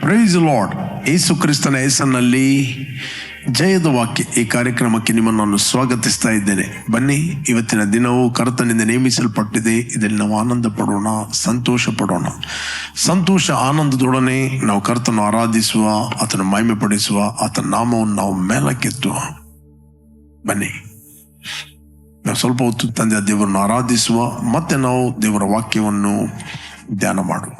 Price lord ಯೇಸು ಕ್ರಿಸ್ತನ ಹೆಸರಿನಲ್ಲಿ ಜಯದ ವಾಕ್ಯ ಈ ಕಾರ್ಯಕ್ರಮಕ್ಕೆ ನಿಮ್ಮನ್ನು ನಾನು ಸ್ವಾಗತಿಸ್ತಾ ಇದ್ದೇನೆ. ಬನ್ನಿ, ಇವತ್ತಿನ ದಿನವು ಕರ್ತನಿಂದ ನೇಮಿಸಲ್ಪಟ್ಟಿದೆ. ಇದರಲ್ಲಿ ನಾವು ಆನಂದ ಪಡೋಣ ಸಂತೋಷ ಪಡೋಣ ಸಂತೋಷ ಆನಂದದೊಡನೆ ನಾವು ಕರ್ತನ ಆರಾಧಿಸುವ, ಆತನ ಮಹಿಮೆ ಪಡಿಸುವ ಆತನ ನಾಮವನ್ನು ನಾವು ಮೇಲಕ್ಕೆತ್ತುವ. ಬನ್ನಿ. ನಾವು ಸ್ವಲ್ಪ ಹೊತ್ತು ತಂದೆ ದೇವರನ್ನು ಆರಾಧಿಸುವ, ಮತ್ತೆ ನಾವು ದೇವರ ವಾಕ್ಯವನ್ನು ಧ್ಯಾನ ಮಾಡುವ.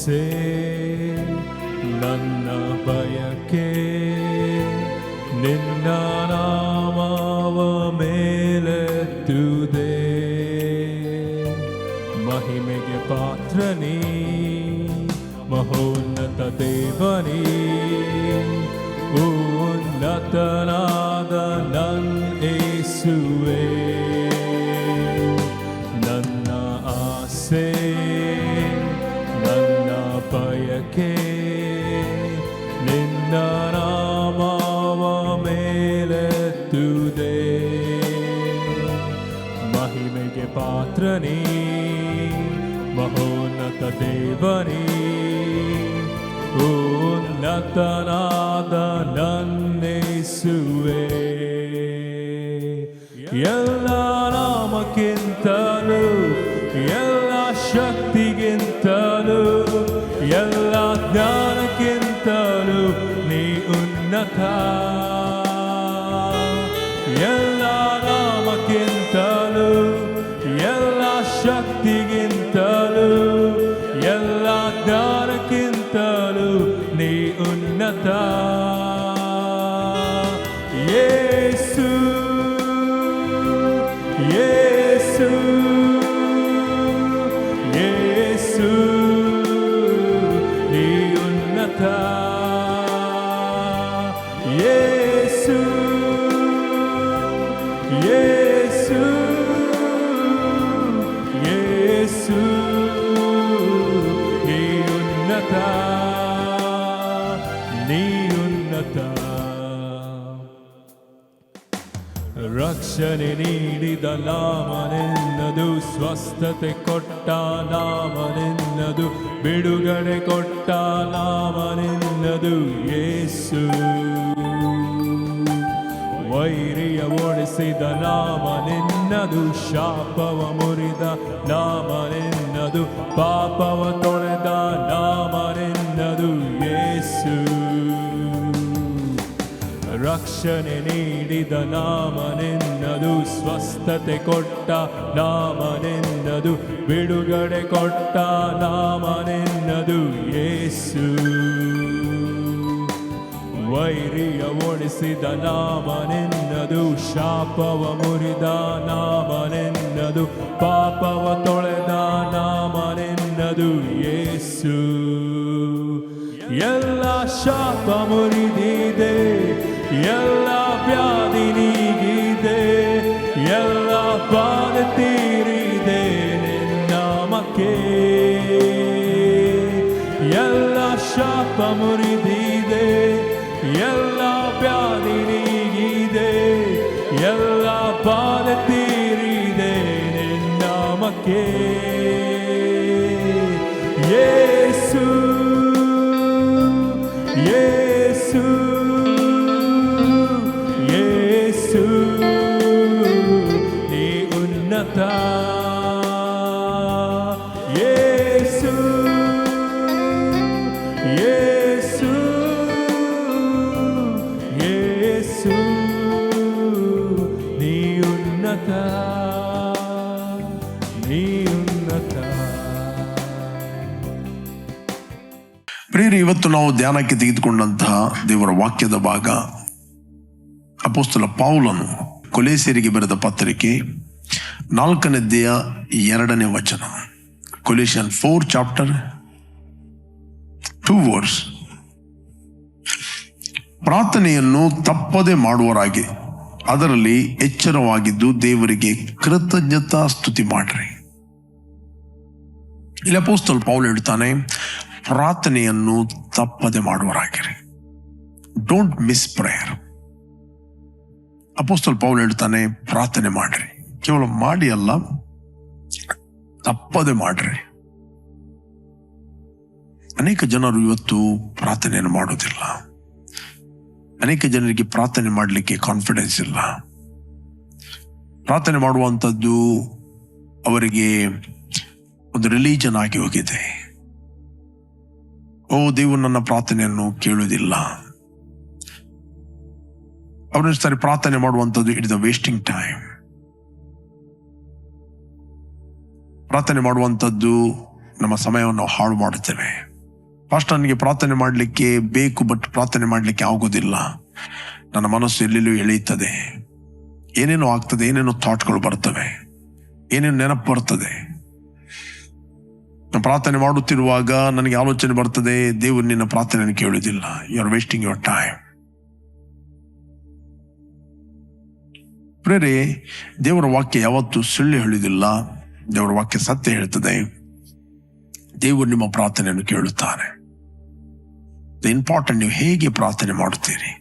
ಆಸೆ ನನ್ನ ಬಯಕೆ ನಿನ್ನ ನಾಮವ ಮೇಲೆತ್ತುದೆ ಮಹಿಮೆಗೆ ಪಾತ್ರನೇ ಮಹೋನ್ನತ ದೇವನೇ ಉನ್ನತನಾದ ಪಾತ್ರನೇ ಮಹೋನ್ನತ ದೇವನೇ ಉನ್ನತನಾದ ಯೇಸು ಯೇಸು ನೀ ಉನ್ನತ ನೀ ಉನ್ನತ ರಕ್ಷಣೆ ನೀಡಿದ ನಾಮನೆನ್ನದು, ಸ್ವಸ್ಥತೆ ಕೊಟ್ಟ ನಾಮನೆನ್ನದು, ಬಿಡುಗಡೆ ಕೊಟ್ಟ ನಾಮನೆನ್ನದು ಯೇಸು ವೈರಿಯ ಓಡಿಸಿದ ನಾಮನೆನ್ನದು ಶಾಪವ ಮುರಿದ ನಾಮ ನಿನ್ನದು, ಪಾಪವ ತೊಳೆದ ನಾಮ ನಿನ್ನದು, ಯೇಸು. ರಕ್ಷಣೆ ನೀಡಿದ ನಾಮ ನಿನ್ನದು, ಸ್ವಸ್ಥತೆ ಕೊಟ್ಟ ನಾಮ ನಿನ್ನದು, ಬಿಡುಗಡೆ ಕೊಟ್ಟ ನಾಮ ನಿನ್ನದು, ಯೇಸು. ವೈರಿಯ ಓಡಿಸಿದ ನಾಮನೆನ್ನದು ಶಾಪವ ಮುರಿದ ನಾಮನೆನ್ನದು ಪಾಪವ ತೊಳೆದ ನಾಮನೆನ್ನದು ಯೇಸು. ಎಲ್ಲ ಶಾಪ ಮುರಿದಿದೆ, ಎಲ್ಲ ವ್ಯಾಧಿ ನೀಗಿದೆ, ಎಲ್ಲ ಬಾಧ ತೀರಿದೆ ನಿನ್ನಾಮಕ್ಕೆ ಎಲ್ಲ ಶಾಪ ಮುರಿದಿದೆ ನಿನ್ನಾಮಕ್ಕೆ ಯೇಸು ಯೇಸು ನಾವು ಧ್ಯಾನಕ್ಕೆ ತೆಗೆದುಕೊಂಡಂತಹ ದೇವರ ವಾಕ್ಯದ ಭಾಗ ಅಪೋಸ್ತಲ ಪೌಲನು ಕೊಲೇಶರಿಗೆ ಬರೆದ ಪತ್ರಿಕೆ ನಾಲ್ಕನೇದ್ದೆಯ ಎರಡನೇ ವಚನ. Colossians four chapter two verse. ಪ್ರಾರ್ಥನೆಯನ್ನು ತಪ್ಪದೆ ಮಾಡುವರಾಗಿ ಅದರಲ್ಲಿ ಎಚ್ಚರವಾಗಿದ್ದು ದೇವರಿಗೆ ಕೃತಜ್ಞತಾ ಸ್ತುತಿ ಮಾಡ್ರಿ. ಇಲ್ಲಿ ಅಪೋಸ್ತಲ್ ಪೌಲ್ ಹೇಳ್ತಾನೆ ಪ್ರಾರ್ಥನೆಯನ್ನು ತಪ್ಪದೆ ಮಾಡುವರಾಗಿರಿ. Don't miss prayer apostle Paul ಹೇಳ್ತಾನೆ, ಪ್ರಾರ್ಥನೆ ಮಾಡ್ರಿ. ಕೇವಲ ಮಾಡಿ ಅಲ್ಲ, ತಪ್ಪದೆ ಮಾಡ್ರಿ. ಅನೇಕ ಜನರು ಇವತ್ತು ಪ್ರಾರ್ಥನೆಯನ್ನು ಮಾಡೋದಿಲ್ಲ ಅನೇಕ ಜನರಿಗೆ ಪ್ರಾರ್ಥನೆ ಮಾಡಲಿಕ್ಕೆ ಕಾನ್ಫಿಡೆನ್ಸ್ ಇಲ್ಲ. ಪ್ರಾರ್ಥನೆ ಮಾಡುವಂಥದ್ದು ಅವರಿಗೆ ಒಂದು ರಿಲೀಜನ್ ಆಗಿ ಹೋಗಿದೆ. ಓ ದೇವು ನನ್ನ ಪ್ರಾರ್ಥನೆಯನ್ನು ಕೇಳುವುದಿಲ್ಲ. ಅವರಿಸ್ತಾರೆ ಪ್ರಾರ್ಥನೆ ಮಾಡುವಂಥದ್ದು ಇಟ್ ದ ವೇಸ್ಟಿಂಗ್ ಟೈಮ್. ಪ್ರಾರ್ಥನೆ ಮಾಡುವಂಥದ್ದು ನಮ್ಮ ಸಮಯವನ್ನು ಹಾಳು ಮಾಡುತ್ತೇವೆ ಫಸ್ಟ್ ನನಗೆ ಪ್ರಾರ್ಥನೆ ಮಾಡಲಿಕ್ಕೆ ಬೇಕು, ಬಟ್ ಪ್ರಾರ್ಥನೆ ಮಾಡಲಿಕ್ಕೆ ಆಗೋದಿಲ್ಲ. ನನ್ನ ಮನಸ್ಸು ಎಲ್ಲೆಲ್ಲೂ ಎಳೆಯುತ್ತದೆ. ಏನೇನೋ ಆಗ್ತದೆ, ಏನೇನೋ ಥಾಟ್ಗಳು ಬರ್ತವೆ. ಏನೇನು ನೆನಪು ಬರ್ತದೆ. ನಾನು ಪ್ರಾರ್ಥನೆ ಮಾಡುತ್ತಿರುವಾಗ ನನಗೆ ಆಲೋಚನೆ ಬರ್ತದೆ, ದೇವರು ನಿನ್ನ ಪ್ರಾರ್ಥನೆಯನ್ನು ಕೇಳುವುದಿಲ್ಲ. You are wasting your time prayer, ದೇವರ ವಾಕ್ಯ ಯಾವತ್ತೂ ಸುಳ್ಳು ಹೇಳುವುದಿಲ್ಲ ದೇವರ ವಾಕ್ಯ ಸತ್ಯ ಹೇಳ್ತದೆ. ದೇವರು ನಿಮ್ಮ ಪ್ರಾರ್ಥನೆಯನ್ನು ಕೇಳುತ್ತಾರೆ. ದ ಇಂಪಾರ್ಟೆಂಟ್ ನೀವು ಹೇಗೆ ಪ್ರಾರ್ಥನೆ ಮಾಡುತ್ತೀರಿ?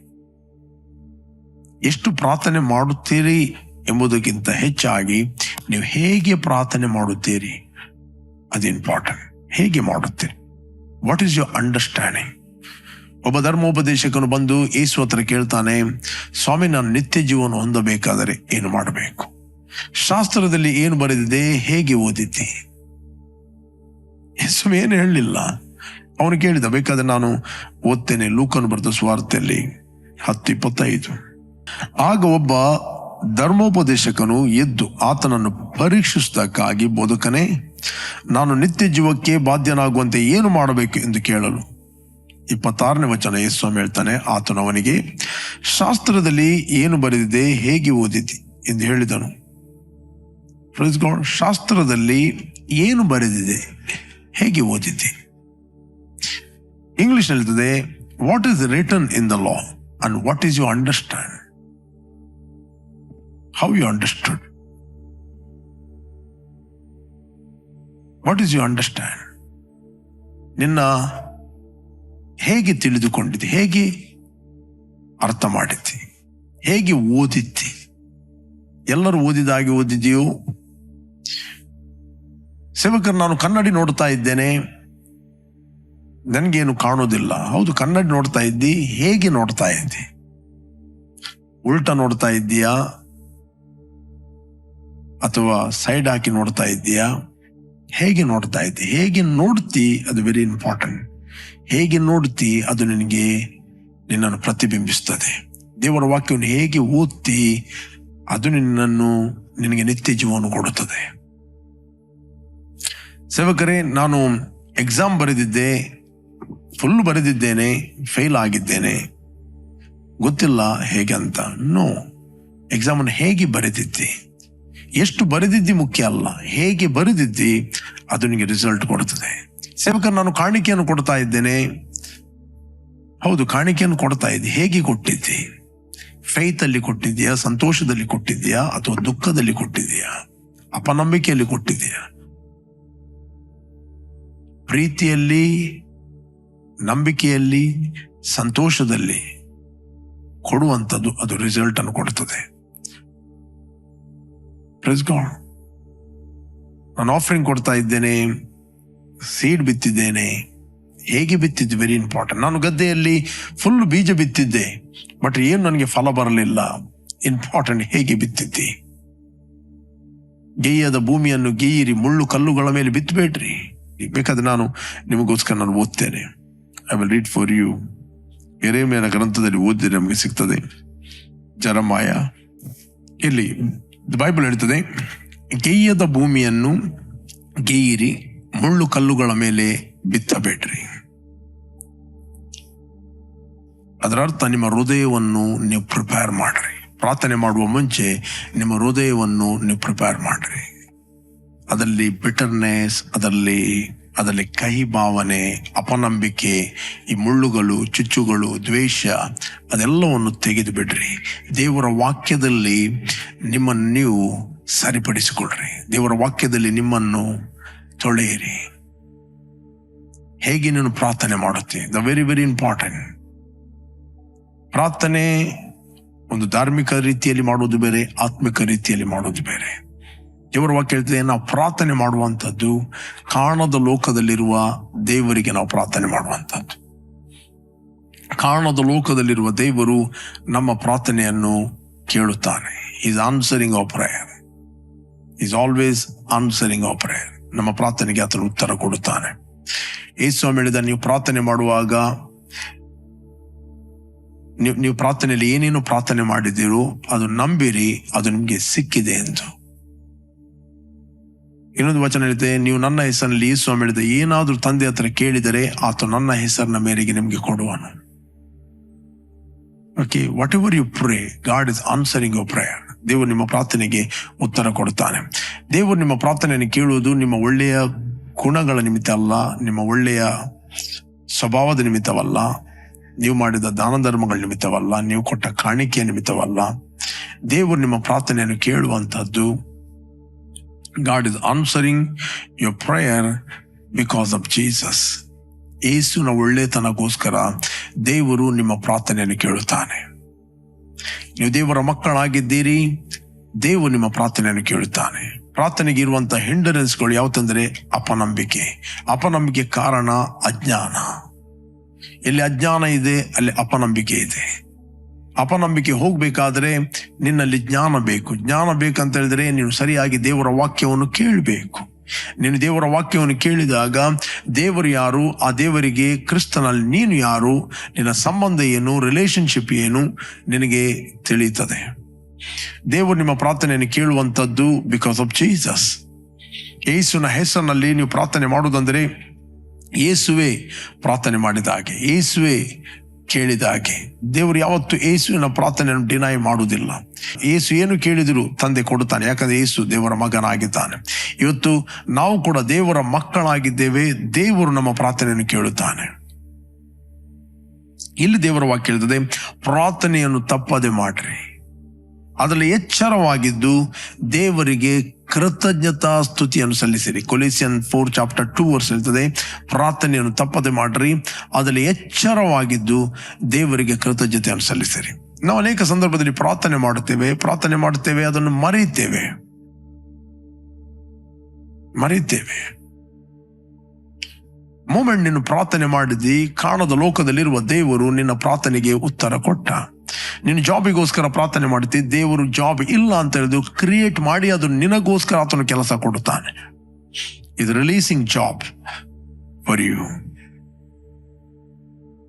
ಎಷ್ಟು ಪ್ರಾರ್ಥನೆ ಮಾಡುತ್ತೀರಿ ಎಂಬುದಕ್ಕಿಂತ ಹೆಚ್ಚಾಗಿ, ನೀವು ಹೇಗೆ ಪ್ರಾರ್ಥನೆ ಮಾಡುತ್ತೀರಿ? ಅದು ಇಂಪಾರ್ಟೆಂಟ್ ಹೇಗೆ ಮಾಡುತ್ತೀರಿ? ವಾಟ್ ಈಸ್ ಯುವರ್ ಅಂಡರ್ಸ್ಟ್ಯಾಂಡಿಂಗ್ ಒಬ್ಬ ಧರ್ಮೋಪದೇಶಕನು ಬಂದು ಏಸು ಹತ್ರ ಕೇಳ್ತಾನೆ, ಸ್ವಾಮಿ, ನಾನು ನಿತ್ಯ ಜೀವನ ಹೊಂದಬೇಕಾದರೆ ಏನು ಮಾಡಬೇಕು? ಶಾಸ್ತ್ರದಲ್ಲಿ ಏನು ಬರೆದಿದೆ, ಹೇಗೆ ಓದಿದ್ದಿ ಯೇಸು ಏನು ಹೇಳಲಿಲ್ಲ. ಅವನು ಕೇಳಿದ, ಬೇಕಾದ್ರೆ ನಾನು ಓದ್ತೇನೆ ಲೂಕನ್ ಬರೆದ ಸ್ವಾರ್ಥದಲ್ಲಿ ಹತ್ತು ಇಪ್ಪತ್ತೈದು ಆಗ ಒಬ್ಬ ಧರ್ಮೋಪದೇಶಕನು ಎದ್ದು ಆತನನ್ನು ಪರೀಕ್ಷಿಸುವುದಕ್ಕಾಗಿ ಬೋಧಕನೇ ನಾನು ನಿತ್ಯ ಜೀವಕ್ಕೆ ಬಾಧ್ಯನಾಗುವಂತೆ ಏನು ಮಾಡಬೇಕು ಎಂದು ಕೇಳಲು? ಇಪ್ಪತ್ತಾರನೇ ವಚನ ಯೇಸ್ವಾಮಿ ಹೇಳ್ತಾನೆ, ಆತನು ಅವನಿಗೆ, ಶಾಸ್ತ್ರದಲ್ಲಿ ಏನು ಬರೆದಿದೆ ಹೇಗೆ ಓದಿದೆ? ಎಂದು ಹೇಳಿದನು. ಶಾಸ್ತ್ರದಲ್ಲಿ ಏನು ಬರೆದಿದೆ ಹೇಗೆ ಓದಿದ್ದಿ ಇಂಗ್ಲಿಷ್ ಹೇಳ್ತದೆ what is written in the law and what is you understand how you understood what is you understand ನಿನ್ನ ಹೇಗೆ ತಿಳಿದುಕೊಂಡಿದ್ದೆ? ಹೇಗೆ ಅರ್ಥ ಮಾಡಿದ್ದಿ? ಹೇಗೆ ಓದಿದ್ದಿ? ಎಲ್ಲರೂ ಓದಿದಾಗೆ ಓದಿದೆಯೋ ಸೇವಕರು, ನಾನು ಕನ್ನಡಿ ನೋಡ್ತಾ ಇದ್ದೇನೆ. ನನಗೇನು ಕಾಣೋದಿಲ್ಲ ಹೌದು, ಕನ್ನಡಿ ನೋಡ್ತಾ ಇದ್ದಿ, ಹೇಗೆ ನೋಡ್ತಾ ಇದ್ದಿ? ಉಲ್ಟಾ ನೋಡ್ತಾ ಇದ್ದೀಯಾ? ಅಥವಾ ಸೈಡ್ ಹಾಕಿ ನೋಡ್ತಾ ಇದ್ದೀಯಾ? ಹೇಗೆ ನೋಡ್ತಾ ಇದ್ದೆ? ಹೇಗೆ ನೋಡ್ತಿ ಅದು ವೆರಿ ಇಂಪಾರ್ಟೆಂಟ್ ಹೇಗೆ ನೋಡ್ತಿ ಅದು ನಿನಗೆ ನಿನ್ನನ್ನು ಪ್ರತಿಬಿಂಬಿಸ್ತದೆ. ದೇವರ ವಾಕ್ಯವನ್ನು ಹೇಗೆ ಓದ್ತಿ ಅದು ನಿನ್ನನ್ನು ನಿನಗೆ ನಿತ್ಯ ಜೀವನ ಕೊಡುತ್ತದೆ. ಸೇವಕರೇ, ನಾನು ಎಕ್ಸಾಮ್ ಬರೆದಿದ್ದೆ ಫುಲ್ ಬರೆದಿದ್ದೇನೆ ಫೇಲ್ ಆಗಿದ್ದೇನೆ. ಗೊತ್ತಿಲ್ಲ ಹೇಗೆ ಅಂತ. ನೋ ಎಕ್ಸಾಮನ್ನು ಹೇಗೆ ಬರೆದಿದ್ದಿ ಎಷ್ಟು ಬರೆದಿದ್ದಿ ಮುಖ್ಯ ಅಲ್ಲ. ಹೇಗೆ ಬರೆದಿದ್ದಿ ಅದು ನಿಮಗೆ ರಿಸಲ್ಟ್ ಕೊಡುತ್ತದೆ ಸೇವಕ ನಾನು ಕಾಣಿಕೆಯನ್ನು ಕೊಡ್ತಾ ಇದ್ದೇನೆ. ಹೌದು, ಕಾಣಿಕೆಯನ್ನು ಕೊಡ್ತಾ ಇದ್ದೆ. ಹೇಗೆ ಕೊಟ್ಟಿದ್ದಿ? ಫೈತ್ ಅಲ್ಲಿ ಕೊಟ್ಟಿದ್ಯಾ ಸಂತೋಷದಲ್ಲಿ ಕೊಟ್ಟಿದ್ಯಾ ಅಥವಾ ದುಃಖದಲ್ಲಿ ಕೊಟ್ಟಿದ್ಯಾ ಅಪನಂಬಿಕೆಯಲ್ಲಿ ಕೊಟ್ಟಿದ್ಯಾ ಪ್ರೀತಿಯಲ್ಲಿ, ನಂಬಿಕೆಯಲ್ಲಿ, ಸಂತೋಷದಲ್ಲಿ ಕೊಡುವಂಥದ್ದು ಅದು ರಿಸಲ್ಟ್ ಅನ್ನು ಕೊಡುತ್ತದೆ ಗಾಡ್ God. ನಾನು ಆಫರಿಂಗ್ ಕೊಡ್ತಾ ಇದ್ದೇನೆ ಸೀಡ್ ಬಿತ್ತಿದ್ದೇನೆ. ಹೇಗೆ ಬಿತ್ತಿದ್ದು? ವೆರಿ ಇಂಪಾರ್ಟೆಂಟ್ ನಾನು ಗದ್ದೆಯಲ್ಲಿ ಫುಲ್ ಬೀಜ ಬಿತ್ತಿದ್ದೆ ಬಟ್ ಏನು ನನಗೆ ಫಲ ಬರಲಿಲ್ಲ. ಇಂಪಾರ್ಟೆಂಟ್ ಹೇಗೆ ಬಿತ್ತಿದ್ದೆ? ಗೇಯದ ಭೂಮಿಯನ್ನು ಗೇಯಿರಿ, ಮುಳ್ಳು ಕಲ್ಲುಗಳ ಮೇಲೆ ಬಿತ್ತಬೇಡ್ರಿ ಬೇಕಾದ್ರೆ ನಾನು ನಿಮಗೋಸ್ಕರ ನಾನು ಓದ್ತೇನೆ. I will read for you ಎರೆಮೆಯನ ಗ್ರಂಥದಲ್ಲಿ ಓದಿದ್ರೆ ನಮಗೆ ಸಿಗ್ತದೆ. ಜರಮಾಯ. ಇಲ್ಲಿ ಬೈಬಲ್ ಹೇಳ್ತದೆ ಗೇಯದ ಭೂಮಿಯನ್ನು ಗೇಯಿರಿ ಮುಳ್ಳು ಕಲ್ಲುಗಳ ಮೇಲೆ ಬಿತ್ತಬೇಡ್ರಿ. ಅದರರ್ಥ, ನಿಮ್ಮ ಹೃದಯವನ್ನು ನೀವು ಪ್ರಿಪೇರ್ ಮಾಡ್ರಿ. ಪ್ರಾರ್ಥನೆ ಮಾಡುವ ಮುಂಚೆ ನಿಮ್ಮ ಹೃದಯವನ್ನು ನೀವು ಪ್ರಿಪೇರ್ ಮಾಡ್ರಿ. ಅದರಲ್ಲಿ ಬಿಟರ್ನೆಸ್ ಅದರಲ್ಲಿ ಅದರಲ್ಲಿ ಕಹಿ ಭಾವನೆ, ಅಪನಂಬಿಕೆ, ಈ ಮುಳ್ಳುಗಳು, ಚುಚ್ಚುಗಳು, ದ್ವೇಷ, ಅದೆಲ್ಲವನ್ನು ತೆಗೆದು ಬಿಡ್ರಿ. ದೇವರ ವಾಕ್ಯದಲ್ಲಿ ನಿಮ್ಮನ್ನು ನೀವು ಸರಿಪಡಿಸಿಕೊಳ್ಳ್ರಿ ದೇವರ ವಾಕ್ಯದಲ್ಲಿ ನಿಮ್ಮನ್ನು ತೊಳೆಯಿರಿ. ಹೇಗೆ ನೀನು ಪ್ರಾರ್ಥನೆ ಮಾಡುತ್ತೆ? ದ ವೆರಿ ವೆರಿ ಇಂಪಾರ್ಟೆಂಟ್ ಪ್ರಾರ್ಥನೆ ಒಂದು ಧಾರ್ಮಿಕ ರೀತಿಯಲ್ಲಿ ಮಾಡುವುದು ಬೇರೆ, ಆತ್ಮಿಕ ರೀತಿಯಲ್ಲಿ ಮಾಡುವುದು ಬೇರೆ. ದೇವರ ವಾಕ್ಯ ಹೇಳ್ತದೆ, ನಾವು ಪ್ರಾರ್ಥನೆ ಮಾಡುವಂಥದ್ದು, ಕಾಣದ ಲೋಕದಲ್ಲಿರುವ ದೇವರಿಗೆ ನಾವು ಪ್ರಾರ್ಥನೆ ಮಾಡುವಂಥದ್ದು. ಕಾಣದ ಲೋಕದಲ್ಲಿರುವ ದೇವರು ನಮ್ಮ ಪ್ರಾರ್ಥನೆಯನ್ನು ಕೇಳುತ್ತಾನೆ. Is answering a prayer is always answering a prayer ನಮ್ಮ ಪ್ರಾರ್ಥನೆಗೆ ಆತನು ಉತ್ತರ ಕೊಡುತ್ತಾನೆ. ಯೇಸು ಹೇಳಿದ ನೀವು ಪ್ರಾರ್ಥನೆ ಮಾಡುವಾಗ, ನೀವು ನೀವು ಪ್ರಾರ್ಥನೆಯಲ್ಲಿ ಏನೇನು ಪ್ರಾರ್ಥನೆ ಮಾಡಿದ್ದೀರೋ, ಅದು ನಂಬಿರಿ, ಅದು ನಿಮಗೆ ಸಿಕ್ಕಿದೆ ಎಂದು. ಇನ್ನೊಂದು ವಚನ ಹೇಳಿದೆ, ನೀವು ನನ್ನ ಹೆಸರಿನಲ್ಲಿ ಯೇಸು ಸ್ವಾಮಿ ಹೇಳಿದ ಏನಾದ್ರೂ ತಂದೆ ಹತ್ರ ಕೇಳಿದರೆ ಆತ ನನ್ನ ಹೆಸರಿನ ಮೇರೆಗೆ ನಿಮಗೆ ಕೊಡುವನು. Okay whatever you pray God is answering you prayer ದೇವರು ನಿಮ್ಮ ಪ್ರಾರ್ಥನೆಗೆ ಉತ್ತರ ಕೊಡುತ್ತಾನೆ. ದೇವರು ನಿಮ್ಮ ಪ್ರಾರ್ಥನೆಯನ್ನು ಕೇಳುವುದು ನಿಮ್ಮ ಒಳ್ಳೆಯ ಗುಣಗಳ ನಿಮಿತ್ತ ಅಲ್ಲ, ನಿಮ್ಮ ಒಳ್ಳೆಯ ಸ್ವಭಾವದ ನಿಮಿತ್ತವಲ್ಲ, ನೀವು ಮಾಡಿದ ದಾನ ಧರ್ಮಗಳ ನಿಮಿತ್ತವಲ್ಲ, ನೀವು ಕೊಟ್ಟ ಕಾಣಿಕೆಯ ನಿಮಿತ್ತವಲ್ಲ. ದೇವರು ನಿಮ್ಮ ಪ್ರಾರ್ಥನೆಯನ್ನು ಕೇಳುವಂತಹದ್ದು God is answering your prayer because of Jesus ಯೇಸುನ ಒಳ್ಳೆತನಗೋಸ್ಕರ ದೇವರು ನಿಮ್ಮ ಪ್ರಾರ್ಥನೆಯನ್ನು ಕೇಳುತ್ತಾನೆ. ನೀವು ದೇವರ ಮಕ್ಕಳಾಗಿದ್ದೀರಿ, ದೇವರು ನಿಮ್ಮ ಪ್ರಾರ್ಥನೆಯನ್ನು ಕೇಳುತ್ತಾನೆ. ಪ್ರಾರ್ಥನೆಗೆ ಇರುವಂತಹ ಹಿಂಡರೆನ್ಸ್ಗಳು ಯಾವತ್ತಂದ್ರೆ ಅಪನಂಬಿಕೆ. ಅಪನಂಬಿಕೆ ಕಾರಣ ಅಜ್ಞಾನ. ಎಲ್ಲಿ ಅಜ್ಞಾನ ಇದೆ, ಅಲ್ಲಿ ಅಪನಂಬಿಕೆ ಇದೆ. ಅಪನಂಬಿಕೆ ಹೋಗಬೇಕಾದ್ರೆ ನಿನ್ನಲ್ಲಿ ಜ್ಞಾನ ಬೇಕು. ಜ್ಞಾನ ಬೇಕಂತ ಹೇಳಿದ್ರೆ ನೀನು ಸರಿಯಾಗಿ ದೇವರ ವಾಕ್ಯವನ್ನು ಕೇಳಬೇಕು. ನೀನು ದೇವರ ವಾಕ್ಯವನ್ನು ಕೇಳಿದಾಗ ದೇವರು ಯಾರು? ಆ ದೇವರಿಗೆ ಕ್ರಿಸ್ತನಲ್ಲಿ ನೀನು ಯಾರು? ನಿನ್ನ ಸಂಬಂಧ ಏನು? ರಿಲೇಶನ್ಶಿಪ್ ಏನು? ನಿನಗೆ ತಿಳಿಯುತ್ತದೆ. ದೇವರು ನಿಮ್ಮ ಪ್ರಾರ್ಥನೆಯನ್ನು ಕೇಳುವಂಥದ್ದು ಬಿಕಾಸ್ ಆಫ್ ಜೀಸಸ್ ಯೇಸುನ ಹೆಸರಿನಲ್ಲಿ ನೀವು ಪ್ರಾರ್ಥನೆ ಮಾಡುವುದಂದರೆ ಏಸುವೆ ಪ್ರಾರ್ಥನೆ ಮಾಡಿದ ಹಾಗೆ. ಯೇಸುವೆ ಕೇಳಿದ ಹಾಗೆ ದೇವರು ಯಾವತ್ತು ಯೇಸುವಿನ ಪ್ರಾರ್ಥನೆಯನ್ನು ಡಿನೈ ಮಾಡುವುದಿಲ್ಲ. ಏಸು ಏನು ಕೇಳಿದರೂ ತಂದೆ ಕೊಡುತ್ತಾನೆ. ಯಾಕಂದ್ರೆ ಯೇಸು ದೇವರ ಮಗನಾಗಿದ್ದಾನೆ. ಇವತ್ತು ನಾವು ಕೂಡ ದೇವರ ಮಕ್ಕಳಾಗಿದ್ದೇವೆ. ದೇವರು ನಮ್ಮ ಪ್ರಾರ್ಥನೆಯನ್ನು ಕೇಳುತ್ತಾನೆ. ಇಲ್ಲಿ ದೇವರ ವಾಕ್ಯ ಹೇಳ್ತದೆ, ಪ್ರಾರ್ಥನೆಯನ್ನು ತಪ್ಪದೆ ಮಾಡ್ರಿ. ಅದರಲ್ಲಿ ಎಚ್ಚರವಾಗಿದ್ದು ದೇವರಿಗೆ ಕೃತಜ್ಞತಾ ಸ್ತುತಿಯನ್ನು ಸಲ್ಲಿಸಿರಿ. Colossian four chapter two verse ಇರ್ತದೆ. ಪ್ರಾರ್ಥನೆಯನ್ನು ತಪ್ಪದೆ ಮಾಡ್ರಿ. ಅದರಲ್ಲಿ ಎಚ್ಚರವಾಗಿದ್ದು ದೇವರಿಗೆ ಕೃತಜ್ಞತೆಯನ್ನು ಸಲ್ಲಿಸಿರಿ. ನಾವು ಅನೇಕ ಸಂದರ್ಭದಲ್ಲಿ ಪ್ರಾರ್ಥನೆ ಮಾಡುತ್ತೇವೆ ಪ್ರಾರ್ಥನೆ ಮಾಡುತ್ತೇವೆ, ಅದನ್ನು ಮರೆಯುತ್ತೇವೆ. ಮರೆಯುತ್ತೇವೆ. ಮೂಮೆಂಟ್ ನೀನು ಪ್ರಾರ್ಥನೆ ಮಾಡಿದಿ ಕಾಣದ ಲೋಕದಲ್ಲಿರುವ ದೇವರು ನಿನ್ನ ಪ್ರಾರ್ಥನೆಗೆ ಉತ್ತರ ಕೊಟ್ಟ. ನೀನು ಜಾಬಿಗೋಸ್ಕರ ಪ್ರಾರ್ಥನೆ ಮಾಡುತ್ತಿ ದೇವರು ಜಾಬ್ ಇಲ್ಲ ಅಂತ ಹೇಳಿದ್ರು ಕ್ರಿಯೇಟ್ ಮಾಡಿ ಅದು ನಿನಗೋಸ್ಕರ ಆತನು ಕೆಲಸ ಕೊಡುತ್ತಾನೆ. ಇದು ರಿಲೀಸಿಂಗ್ ಜಾಬ್ ಫಾರ್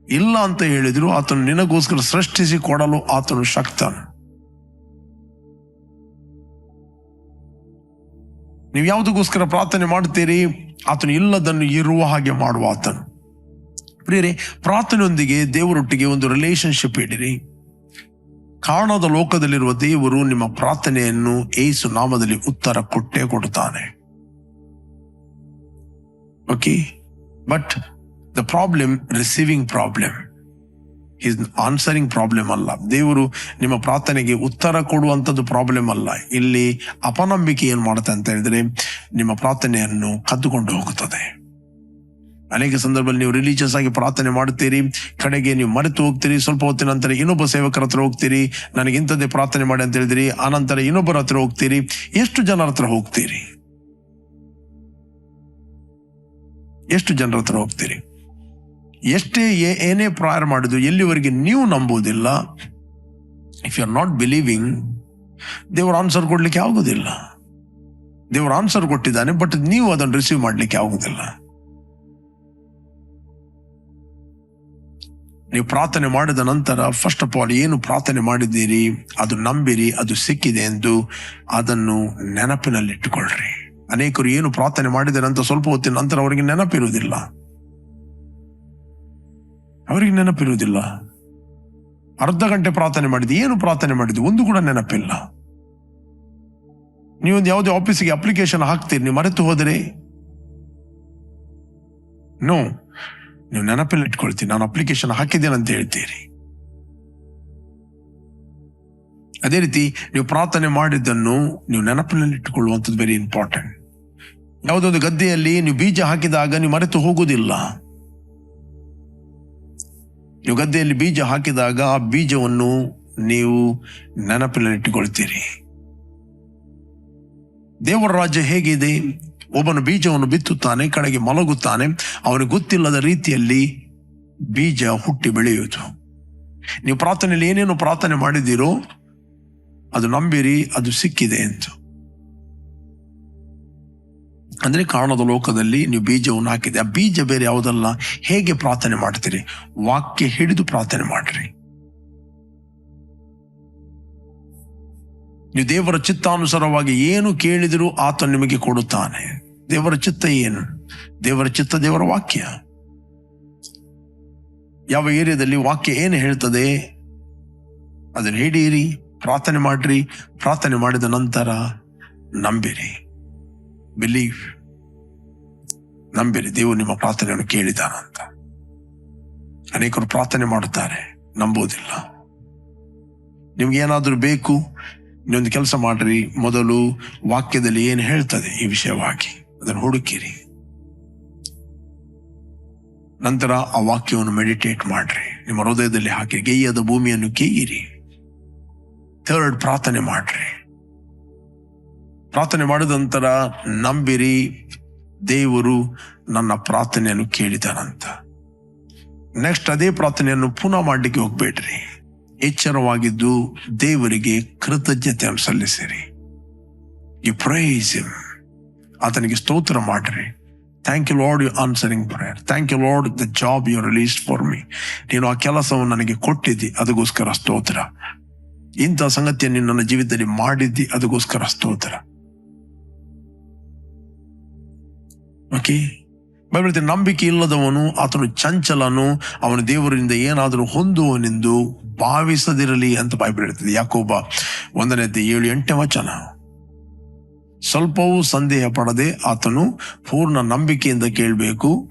ಇಲ್ಲ ಅಂತ ಹೇಳಿದ್ರು, ಆತನು ನಿನಗೋಸ್ಕರ ಸೃಷ್ಟಿಸಿ ಕೊಡಲು ಆತನು ಶಕ್ತನು. ನೀವು ಯಾವುದಕ್ಕೋಸ್ಕರ ಪ್ರಾರ್ಥನೆ ಮಾಡುತ್ತೀರಿ? ಆತನು ಇಲ್ಲದನ್ನು ಇರುವ ಹಾಗೆ ಮಾಡುವ ಆತನು. ಪ್ರಿಯರೇ, ಪ್ರಾರ್ಥನೆಯೊಂದಿಗೆ ದೇವರೊಟ್ಟಿಗೆ ಒಂದು ರಿಲೇಶನ್ಶಿಪ್ ಇಡಿರಿ. ಕಾಣದ ಲೋಕದಲ್ಲಿರುವ ದೇವರು ನಿಮ್ಮ ಪ್ರಾರ್ಥನೆಯನ್ನು ಏಸು ನಾಮದಲ್ಲಿ ಉತ್ತರ ಕೊಟ್ಟೇ ಕೊಡುತ್ತಾನೆ. Okay but the problem receiving problem is answering problem ಅಲ್ಲ. ದೇವರು ನಿಮ್ಮ ಪ್ರಾರ್ಥನೆಗೆ ಉತ್ತರ ಕೊಡುವಂಥದ್ದು ಪ್ರಾಬ್ಲಮ್ ಅಲ್ಲ. ಇಲ್ಲಿ ಅಪನಂಬಿಕೆ ಏನು ಮಾಡುತ್ತೆ ಅಂತ ಹೇಳಿದ್ರೆ, ನಿಮ್ಮ ಪ್ರಾರ್ಥನೆಯನ್ನು ಕದ್ದುಕೊಂಡು ಹೋಗುತ್ತದೆ. ಅನೇಕ ಸಂದರ್ಭದಲ್ಲಿ ನೀವು ರಿಲೀಜಿಯಸ್ ಆಗಿ ಪ್ರಾರ್ಥನೆ ಮಾಡುತ್ತೀರಿ, ಕಡೆಗೆ ನೀವು ಮರೆತು ಹೋಗ್ತೀರಿ, ಸ್ವಲ್ಪ ಹೊತ್ತಿನ ನಂತರ ಇನ್ನೊಬ್ಬ ಸೇವಕರ ಹತ್ರ ಹೋಗ್ತೀರಿ, ನನಗೆ ಇಂಥದ್ದೇ ಪ್ರಾರ್ಥನೆ ಮಾಡಿ ಅಂತ ಹೇಳಿದಿರಿ ಆನಂತರ ಇನ್ನೊಬ್ಬರ ಹತ್ರ ಹೋಗ್ತೀರಿ, ಎಷ್ಟು ಜನರ ಹತ್ರ ಹೋಗ್ತೀರಿ? ಎಷ್ಟು ಜನರ ಹತ್ರ ಹೋಗ್ತೀರಿ? ಎಷ್ಟೇ ಏನೇ ಪ್ರಾಯರ್ ಮಾಡಿದ್ರು ಎಲ್ಲಿವರೆಗೆ ನೀವು ನಂಬುವುದಿಲ್ಲ? If you are not believing ದೇವರ ಆನ್ಸರ್ ಕೊಡ್ಲಿಕ್ಕೆ ಆಗುದಿಲ್ಲ. ದೇವರ ಆನ್ಸರ್ ಕೊಟ್ಟಿದ್ದಾನೆ ಬಟ್ ನೀವು ಅದನ್ನು ರಿಸೀವ್ ಮಾಡಲಿಕ್ಕೆ ಆಗುವುದಿಲ್ಲ ನೀವು ಪ್ರಾರ್ಥನೆ ಮಾಡಿದ ನಂತರ ಫಸ್ಟ್ ಆಫ್ ಆಲ್ ಏನು ಪ್ರಾರ್ಥನೆ ಮಾಡಿದ್ದೀರಿ? ಅದು ನಂಬಿರಿ, ಅದು ಸಿಕ್ಕಿದೆ ಎಂದು ಅದನ್ನು ನೆನಪಿನಲ್ಲಿಟ್ಟುಕೊಳ್ಳ್ರಿ ಅನೇಕರು ಏನು ಪ್ರಾರ್ಥನೆ ಮಾಡಿದ ನಂತರ ಸ್ವಲ್ಪ ಹೊತ್ತಿನ ನಂತರ ಅವರಿಗೆ ನೆನಪಿರುವುದಿಲ್ಲ. ಅವರಿಗೆ ನೆನಪಿರುವುದಿಲ್ಲ. ಅರ್ಧ ಗಂಟೆ ಪ್ರಾರ್ಥನೆ ಮಾಡಿದ್ದು ಏನು ಪ್ರಾರ್ಥನೆ ಮಾಡಿದ್ದು ಒಂದು ಕೂಡ ನೆನಪಿಲ್ಲ. ನೀವೊಂದು ಯಾವುದೇ ಆಫೀಸಿಗೆ ಅಪ್ಲಿಕೇಶನ್ ಹಾಕ್ತೀರಿ, ನೀವು ಮರೆತು ಹೋದರೆ? ನೋ ನೀವು ನೆನಪಲ್ಲಿ ಇಟ್ಕೊಳ್ತೀನಿ, ನಾನು ಅಪ್ಲಿಕೇಶನ್ ಹಾಕಿದ್ದೇನೆ ಅಂತ ಹೇಳ್ತೀರಿ. ಅದೇ ರೀತಿ, ನೀವು ಪ್ರಾರ್ಥನೆ ಮಾಡಿದ್ದನ್ನು ನೀವು ನೆನಪಿನಲ್ಲಿ ಇಟ್ಟುಕೊಳ್ಳುವಂಥದ್ದು ವೆರಿ ಇಂಪಾರ್ಟೆಂಟ್ ಯಾವುದೊಂದು ಗದ್ದೆಯಲ್ಲಿ ನೀವು ಬೀಜ ಹಾಕಿದಾಗ ನೀವು ಮರೆತು ಹೋಗುವುದಿಲ್ಲ. ನೀವು ಗದ್ದೆಯಲ್ಲಿ ಬೀಜ ಹಾಕಿದಾಗ ಆ ಬೀಜವನ್ನು ನೀವು ನೆನಪಿನಲ್ಲಿಟ್ಟುಕೊಳ್ತೀರಿ. ದೇವರ ರಾಜ್ಯ ಹೇಗಿದೆ? ಒಬ್ಬನು ಬೀಜವನ್ನು ಬಿತ್ತುತ್ತಾನೆ ಕಡೆಗೆ ಮಲಗುತ್ತಾನೆ. ಅವನಿಗೆ ಗೊತ್ತಿಲ್ಲದ ರೀತಿಯಲ್ಲಿ ಬೀಜ ಹುಟ್ಟಿ ಬೆಳೆಯುವುದು. ನೀವು ಪ್ರಾರ್ಥನೆಯಲ್ಲಿ ಏನೇನು ಪ್ರಾರ್ಥನೆ ಮಾಡಿದ್ದೀರೋ, ಅದು ನಂಬಿರಿ, ಅದು ಸಿಕ್ಕಿದೆ ಅಂತ ಅಂದ್ರೆ ಕಾರಣದ ಲೋಕದಲ್ಲಿ ನೀವು ಬೀಜವನ್ನು ಹಾಕಿದೆ ಆ ಬೀಜ ಬೇರೆ ಯಾವುದಲ್ಲ? ಹೇಗೆ ಪ್ರಾರ್ಥನೆ ಮಾಡ್ತೀರಿ? ವಾಕ್ಯ ಹಿಡಿದು ಪ್ರಾರ್ಥನೆ ಮಾಡ್ರಿ. ನೀವು ದೇವರ ಚಿತ್ತಾನುಸಾರವಾಗಿ ಏನು ಕೇಳಿದರೂ ಆತ ನಿಮಗೆ ಕೊಡುತ್ತಾನೆ. ದೇವರ ಚಿತ್ತ ಏನು? ದೇವರ ಚಿತ್ತ ದೇವರ ವಾಕ್ಯ. ಯಾವ ಏರಿಯಾದಲ್ಲಿ ವಾಕ್ಯ ಏನು ಹೇಳ್ತದೆ? ಅದನ್ನು ಹಿಡಿಯಿರಿ, ಪ್ರಾರ್ಥನೆ ಮಾಡ್ರಿ. ಪ್ರಾರ್ಥನೆ ಮಾಡಿದ ನಂತರ ನಂಬಿರಿ. ಬಿಲೀವ್ ನಂಬಿರಿ ದೇವರು ನಿಮ್ಮ ಪ್ರಾರ್ಥನೆಯನ್ನು ಕೇಳಿದಾನಂತ ಅನೇಕರು ಪ್ರಾರ್ಥನೆ ಮಾಡುತ್ತಾರೆ, ನಂಬುವುದಿಲ್ಲ. ನಿಮ್ಗೆ ಏನಾದರೂ ಬೇಕು, ನೀವೊಂದು ಕೆಲಸ ಮಾಡ್ರಿ, ಮೊದಲು ವಾಕ್ಯದಲ್ಲಿ ಏನು ಹೇಳ್ತದೆ ಈ ವಿಷಯವಾಗಿ ಅದನ್ನು ಹುಡುಕಿರಿ. ನಂತರ ಆ ವಾಕ್ಯವನ್ನು ಮೆಡಿಟೇಟ್ ಮಾಡ್ರಿ. ನಿಮ್ಮ ಹೃದಯದಲ್ಲಿ ಹಾಕಿ, ಗೆಯ್ಯದ ಭೂಮಿಯನ್ನು ಕೇಯಿರಿ ಥರ್ಡ್ ಪ್ರಾರ್ಥನೆ ಮಾಡ್ರಿ. ಪ್ರಾರ್ಥನೆ ಮಾಡಿದ ನಂತರ, ನಂಬಿರಿ, ದೇವರು ನನ್ನ ಪ್ರಾರ್ಥನೆಯನ್ನು ಕೇಳಿದಾನಂತ. ನೆಕ್ಸ್ಟ್ ಅದೇ ಪ್ರಾರ್ಥನೆಯನ್ನು ಪುನಃ ಮಾಡಲಿಕ್ಕೆ ಹೋಗ್ಬೇಡ್ರಿ. ಎಚ್ಚರವಾಗಿದ್ದು ದೇವರಿಗೆ ಕೃತಜ್ಞತೆಯನ್ನು ಸಲ್ಲಿಸಿರಿ. ಯು ಪ್ರೈಸ್ ಆತನಿಗೆ ಸ್ತೋತ್ರ ಮಾಡ್ರಿ. Thank you Lord you answering prayer thank you Lord the job you release for me ನೀನು ಆ ಕೆಲಸವನ್ನು ನನಗೆ ಕೊಟ್ಟಿದ್ದಿ, ಅದಕ್ಕೋಸ್ಕರ ಸ್ತೋತ್ರ. ಇಂಥ ಸಂಗತಿಯನ್ನು ನನ್ನ ಜೀವಿತದಲ್ಲಿ ಮಾಡಿದ್ದಿ, ಅದಕ್ಕೋಸ್ಕರ ಸ್ತೋತ್ರ. ಓಕೆ ಬೈಬಲ್ ನಂಬಿಕೆ ಇಲ್ಲದವನು ಆತನು ಚಂಚಲನು, ಅವನು ದೇವರಿಂದ ಏನಾದರೂ ಹೊಂದುವನೆಂದು ಭಾವಿಸದಿರಲಿ ಅಂತ ಬೈಬಲ್ ಹೇಳ್ತದೆ. ಯಾಕೋಬ ಒಂದನೇ ಏಳು, ಎಂಟನೇ ವಚನ. ಸ್ವಲ್ಪವೂ ಸಂದೇಹ ಪಡದೆ ಆತನು ಪೂರ್ಣ ನಂಬಿಕೆಯಿಂದ ಕೇಳಬೇಕು.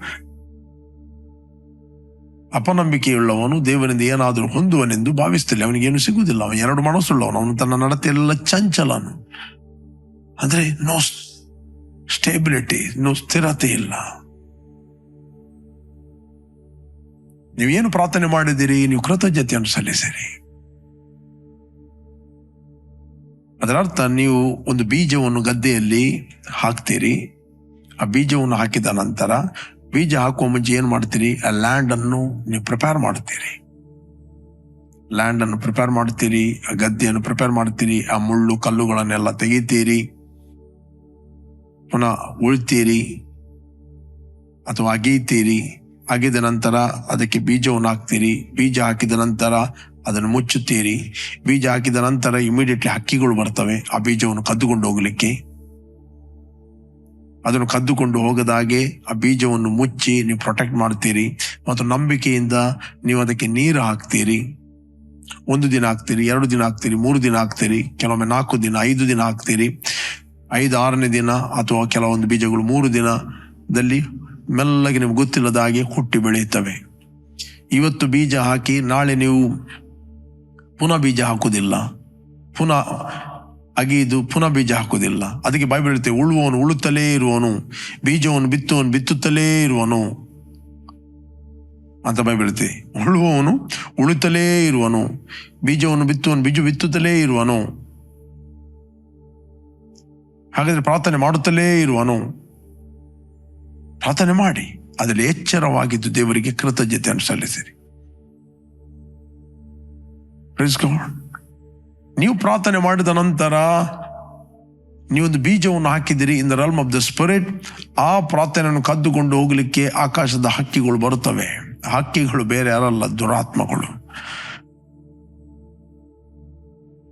ಅಪನಂಬಿಕೆಯುಳ್ಳವನು ದೇವರಿಂದ ಏನಾದರೂ ಹೊಂದುವನೆಂದು ಭಾವಿಸ್ತಿಲ್ಲ ಅವನಿಗೇನು ಸಿಗುವುದಿಲ್ಲ. ಅವನು ಎರಡು ಮನಸ್ಸುಳ್ಳವನು. ಅವನು ತನ್ನ ನಡತೆಯೆಲ್ಲ ಚಂಚಲನು. ಅಂದರೆ ನೋ ಸ್ಟೇಬಿಲಿಟಿ ಇನ್ನೂ ಸ್ಥಿರತೆ ಇಲ್ಲ. ನೀವೇನು ಪ್ರಾರ್ಥನೆ ಮಾಡಿದಿರಿ ನೀವು ಕೃತಜ್ಞತೆಯನ್ನು ಸಲ್ಲಿಸಿರಿ. ಅದರರ್ಥ ನೀವು ಒಂದು ಬೀಜವನ್ನು ಗದ್ದೆಯಲ್ಲಿ ಹಾಕ್ತೀರಿ. ಆ ಬೀಜವನ್ನು ಹಾಕಿದ ನಂತರ ಬೀಜ ಹಾಕುವ ಮುಂಚೆ ಏನು ಮಾಡ್ತೀರಿ? ಆ ಲ್ಯಾಂಡ್ ಅನ್ನು ನೀವು ಪ್ರಿಪೇರ್ ಮಾಡ್ತೀರಿ ಲ್ಯಾಂಡ್ ಅನ್ನು ಪ್ರಿಪೇರ್ ಮಾಡ್ತೀರಿ ಆ ಗದ್ದೆಯನ್ನು ಪ್ರಿಪೇರ್ ಮಾಡ್ತೀರಿ ಆ ಮುಳ್ಳು, ಕಲ್ಲುಗಳನ್ನೆಲ್ಲ ತೆಗಿತೀರಿ. ಪುನಃ ಉಳ್ತೀರಿ ಅಥವಾ ಅಗೀತೀರಿ ಅಗಿದ ನಂತರ ಅದಕ್ಕೆ ಬೀಜವನ್ನು ಹಾಕ್ತೀರಿ. ಬೀಜ ಹಾಕಿದ ನಂತರ ಅದನ್ನು ಮುಚ್ಚುತ್ತೀರಿ. ಬೀಜ ಹಾಕಿದ ನಂತರ ಇಮಿಡಿಯೇಟ್ಲಿ ಹಕ್ಕಿಗಳು ಬರ್ತವೆ. ಆ ಬೀಜವನ್ನು ಕದ್ದುಕೊಂಡು ಹೋಗಲಿಕ್ಕೆ. ಅದನ್ನು ಕದ್ದುಕೊಂಡು ಹೋಗದಾಗೆ ಆ ಬೀಜವನ್ನು ಮುಚ್ಚಿ ನೀವು ಪ್ರೊಟೆಕ್ಟ್ ಮಾಡ್ತೀರಿ ಮತ್ತು ನಂಬಿಕೆಯಿಂದ ನೀವು ಅದಕ್ಕೆ ನೀರು ಹಾಕ್ತೀರಿ. ಒಂದು ದಿನ ಹಾಕ್ತೀರಿ, ಎರಡು ದಿನ ಹಾಕ್ತೀರಿ, ಮೂರು ದಿನ ಹಾಕ್ತೀರಿ, ಕೆಲವೊಮ್ಮೆ ನಾಲ್ಕು ದಿನ, ಐದು ದಿನ ಹಾಕ್ತೀರಿ. ಐದು ಆರನೇ ದಿನ ಅಥವಾ ಕೆಲವೊಂದು ಬೀಜಗಳು ಮೂರು ದಿನದಲ್ಲಿ ಮೆಲ್ಲಗೆ ನಿಮ್ಗೆ ಗೊತ್ತಿಲ್ಲದ ಹಾಗೆ ಹುಟ್ಟಿ ಬೆಳೆಯುತ್ತವೆ. ಇವತ್ತು ಬೀಜ ಹಾಕಿ ನಾಳೆ ನೀವು ಪುನಃ ಬೀಜ ಹಾಕುವುದಿಲ್ಲ. ಪುನಃ ಅಗಿದು ಪುನಃ ಬೀಜ ಹಾಕುವುದಿಲ್ಲ. ಅದಕ್ಕೆ ಬಾಯಿ ಬೀಳುತ್ತೆ, ಉಳುವವನು ಉಳುತ್ತಲೇ ಇರುವನು, ಬೀಜವನ್ನು ಬಿತ್ತುವನು ಬಿತ್ತುತ್ತಲೇ ಇರುವನು ಅಂತ ಬಾಯಿ ಬೀಳುತ್ತೆ. ಉಳುವವನು ಉಳುತ್ತಲೇ ಇರುವನು, ಬೀಜವನ್ನು ಬಿತ್ತುವನು ಬೀಜ ಬಿತ್ತುತ್ತಲೇ ಇರುವನು. ಹಾಗಾದ್ರೆ ಪ್ರಾರ್ಥನೆ ಮಾಡುತ್ತಲೇ ಇರುವನು? ಪ್ರಾರ್ಥನೆ ಮಾಡಿ. ಅದರಲ್ಲಿ ಎಚ್ಚರವಾಗಿದ್ದು ದೇವರಿಗೆ ಕೃತಜ್ಞತೆಯನ್ನು ಸಲ್ಲಿಸಿರಿ. ನೀವು ಪ್ರಾರ್ಥನೆ ಮಾಡಿದ ನಂತರ ನೀವೊಂದು ಬೀಜವನ್ನು ಹಾಕಿದಿರಿ in the realm of the spirit ಆ ಪ್ರಾರ್ಥನೆಯನ್ನು ಕದ್ದುಕೊಂಡು ಹೋಗಲಿಕ್ಕೆ ಆಕಾಶದ ಹಕ್ಕಿಗಳು ಬರುತ್ತವೆ. ಹಕ್ಕಿಗಳು ಬೇರೆ ಯಾರಲ್ಲ, ದುರಾತ್ಮಗಳು.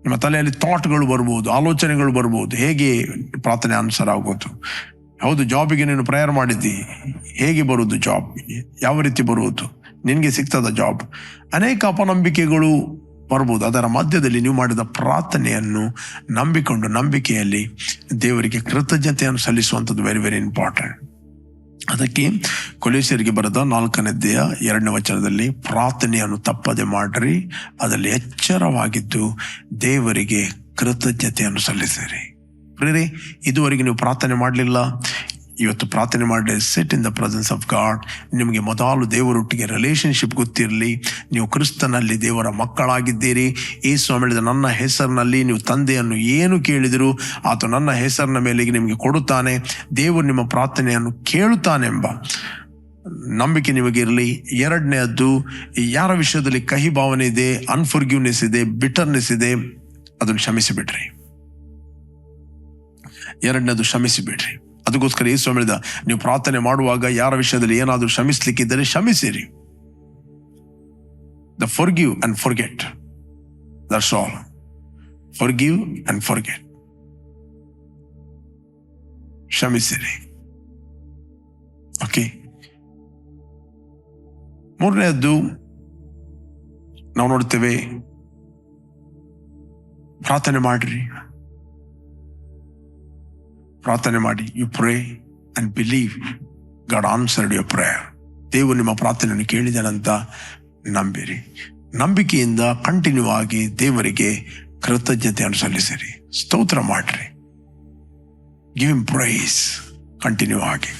ನಿಮ್ಮ ತಲೆಯಲ್ಲಿ ಥಾಟ್ಗಳು ಬರ್ಬೋದು, ಆಲೋಚನೆಗಳು ಬರ್ಬೋದು. ಹೇಗೆ ಪ್ರಾರ್ಥನೆ ಆನ್ಸರ್ ಆಗೋದು? ಹೌದು ಜಾಬಿಗೆ ನೀನು ಪ್ರೇಯರ್ ಮಾಡಿದ್ದಿ. ಹೇಗೆ ಬರುವುದು ಜಾಬ್ ಯಾವ ರೀತಿ ಬರುವುದು? ನಿನಗೆ ಸಿಗ್ತದ ಜಾಬ್ ಅನೇಕ ಅಪನಂಬಿಕೆಗಳು ಬರ್ಬೋದು. ಅದರ ಮಧ್ಯದಲ್ಲಿ ನೀವು ಮಾಡಿದ ಪ್ರಾರ್ಥನೆಯನ್ನು ನಂಬಿಕೊಂಡು ನಂಬಿಕೆಯಲ್ಲಿ ದೇವರಿಗೆ ಕೃತಜ್ಞತೆಯನ್ನು ಸಲ್ಲಿಸುವಂಥದ್ದು ವೆರಿ ವೆರಿ ಇಂಪಾರ್ಟೆಂಟ್ ಅದಕ್ಕೆ ಕೊಲೇಸರಿಗೆ ಬರೆದ ನಾಲ್ಕನೇ ದೇಹ ಎರಡನೇ ವಚನದಲ್ಲಿ, ಪ್ರಾರ್ಥನೆಯನ್ನು ತಪ್ಪದೆ ಮಾಡ್ರಿ, ಅದರಲ್ಲಿ ಎಚ್ಚರವಾಗಿದ್ದು ದೇವರಿಗೆ ಕೃತಜ್ಞತೆಯನ್ನು ಸಲ್ಲಿಸಿರಿ. ಇದುವರೆಗೆ ನೀವು ಪ್ರಾರ್ಥನೆ ಮಾಡಲಿಲ್ಲ ಇವತ್ತು ಪ್ರಾರ್ಥನೆ ಮಾಡಿ set in the presence of God ನಿಮಗೆ ಮೊದಲು ದೇವರೊಟ್ಟಿಗೆ ರಿಲೇಷನ್ಶಿಪ್ ಗೊತ್ತಿರಲಿ. ನೀವು ಕ್ರಿಸ್ತನಲ್ಲಿ ದೇವರ ಮಕ್ಕಳಾಗಿದ್ದೀರಿ. ಈ ಸ್ವಾಮಿಳಿದ ನನ್ನ ಹೆಸರಿನಲ್ಲಿ ನೀವು ತಂದೆಯನ್ನು ಏನು ಕೇಳಿದರು ಆತ ನನ್ನ ಹೆಸರಿನ ಮೇಲೆ ನಿಮಗೆ ಕೊಡುತ್ತಾನೆ. ದೇವರು ನಿಮ್ಮ ಪ್ರಾರ್ಥನೆಯನ್ನು ಕೇಳುತ್ತಾನೆಂಬ ನಂಬಿಕೆ ನಿಮಗಿರಲಿ ಎರಡನೇದ್ದು ಯಾರ ವಿಷಯದಲ್ಲಿ ಕಹಿ ಭಾವನೆ ಇದೆ ಅನ್ಫರ್ಗ್ಯೂನೆಸ್ ಇದೆ ಬಿಟರ್ನೆಸ್ ಇದೆ, ಅದನ್ನು ಕ್ಷಮಿಸಿಬಿಡ್ರಿ. ಎರಡನೇದು ಕ್ಷಮಿಸಿಬಿಡ್ರಿ. ಅದಕ್ಕೋಸ್ಕರ ಯೇಸು ಹೇಳಿದ, ನೀವು ಪ್ರಾರ್ಥನೆ ಮಾಡುವಾಗ ಯಾರ ವಿಷಯದಲ್ಲಿ ಏನಾದರೂ ಶ್ರಮಿಸಲಿಕ್ಕಿದ್ದರೆ ಶ್ರಮಿಸಿರಿ. The forgive and forget that's all forgive and forget ಶ್ರಮಿಸಿರಿ. Okay ಮೂರನೆಯದ್ದು ನಾವು ನೋಡ್ತೇವೆ, ಪ್ರಾರ್ಥನೆ ಮಾಡ್ರಿ. ಪ್ರಾರ್ಥನೆ ಮಾಡಿ you pray and believe God answered your prayer ದೇವರು ನಿಮ್ಮ ಪ್ರಾರ್ಥನೆಯನ್ನು ಕೇಳಿದನಂತ ನಂಬಿರಿ. ನಂಬಿಕೆಯಿಂದ ಕಂಟಿನ್ಯೂ ಆಗಿ ದೇವರಿಗೆ ಕೃತಜ್ಞತೆಯನ್ನು ಸಲ್ಲಿಸಿರಿ. ಸ್ತೋತ್ರ ಮಾಡಿರಿ. ಗಿವ್ ಇಮ್ ಪ್ರೈಸ್ ಕಂಟಿನ್ಯೂ ಆಗಿ